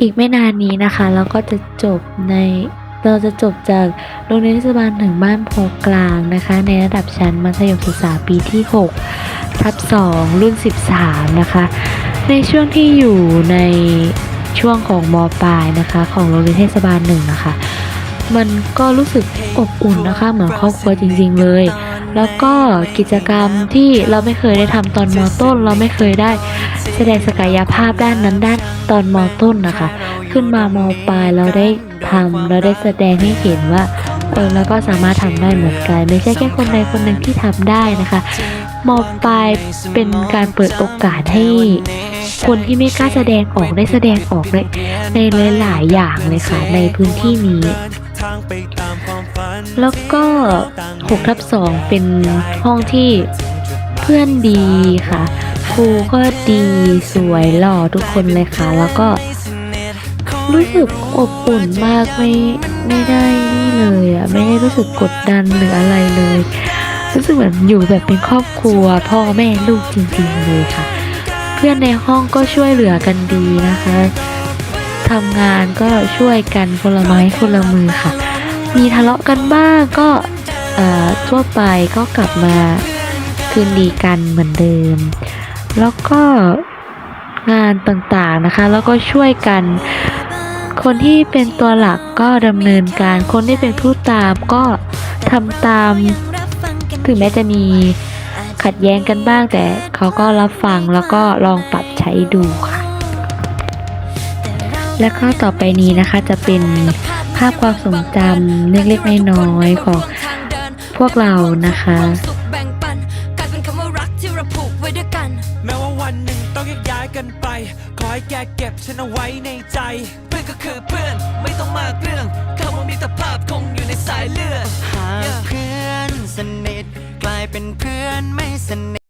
อีกไม่นานนี้นะคะ เราก็จะจบในเราจะจบจากโรงเรียนเทศบาลหนึ่งบ้านโพกลางนะคะ ในระดับชั้นมัธยมศึกษาปีที่ 6 ทับ 2 รุ่น 13 นะคะ ในช่วงที่อยู่ในช่วงของมปลายนะคะ ของโรงเรียนเทศบาลหนึ่งนะคะ มันก็รู้สึกอบอุ่นนะคะ เหมือนครอบครัวจริง ๆ เลย แล้วก็กิจกรรมที่เราไม่เคยได้ทำตอนมต้น เราไม่เคยได้แสดงศักยภาพด้านนั้นด้านตอนมต้นนะคะ ขึ้นมามปลายเราได้ทำเราได้แสดงให้เห็นว่าเออเราก็สามารถทำได้เหมือนกัน ไม่ใช่แค่คนใดคนหนึ่งที่ทำได้นะคะมปลายเป็นการเปิดโอกาสให้คนที่ไม่กล้าแสดงออกได้แสดงออกในในหลายๆอย่างเลยค่ะในพื้นที่นี้ แล้วก็6ทับ2เป็นห้องที่เพื่อนดีค่ะ ครูก็ดีสวยหล่อทุกคนเลยค่ะ แล้วก็รู้สึกอบอุ่นมากไม่ไม่ได้นี่เลยอะไม่ได้รู้สึกกดดันหรืออะไรเลย รู้สึกเหมือนอยู่แบบเป็นครอบครัว พ่อแม่ลูกจริงๆเลยค่ะ เพื่อนในห้องก็ช่วยเหลือกันดีนะคะทำงานก็ช่วยกันคนละไม้คนละมือค่ะ มีทะเลาะกันบ้างก็ทั่วไปก็กลับมาคืนดีกันเหมือนเดิม แล้วก็งานต่างๆนะคะ แล้วก็ช่วยกัน คนที่เป็นตัวหลักก็ดำเนินการ คนที่เป็นผู้ตามก็ทำตาม ถึงแม้จะมีขัดแย้งกันบ้างแต่เขาก็รับฟังแล้วก็ลองปรับใช้ดูค่ะ และข้อต่อไปนี้นะคะจะเป็น ภาพความทรงจำเล็กๆน้อยๆของพวกเรานะคะแบ่งปันกลายเป็นคำว่ารักที่เราผูกไว้ด้วยกันแม้ว่าวันหนึ่งต้องแยกย้ายกันไป ขอให้แกเก็บฉันเอาไว้ในใจ เพื่อนก็คือเพื่อน ไม่ต้องมากเรื่องคำว่ามิตรภาพคงอยู่ในสายเลือด หากเพื่อนสนิทกลายเป็นเพื่อนไม่สนิท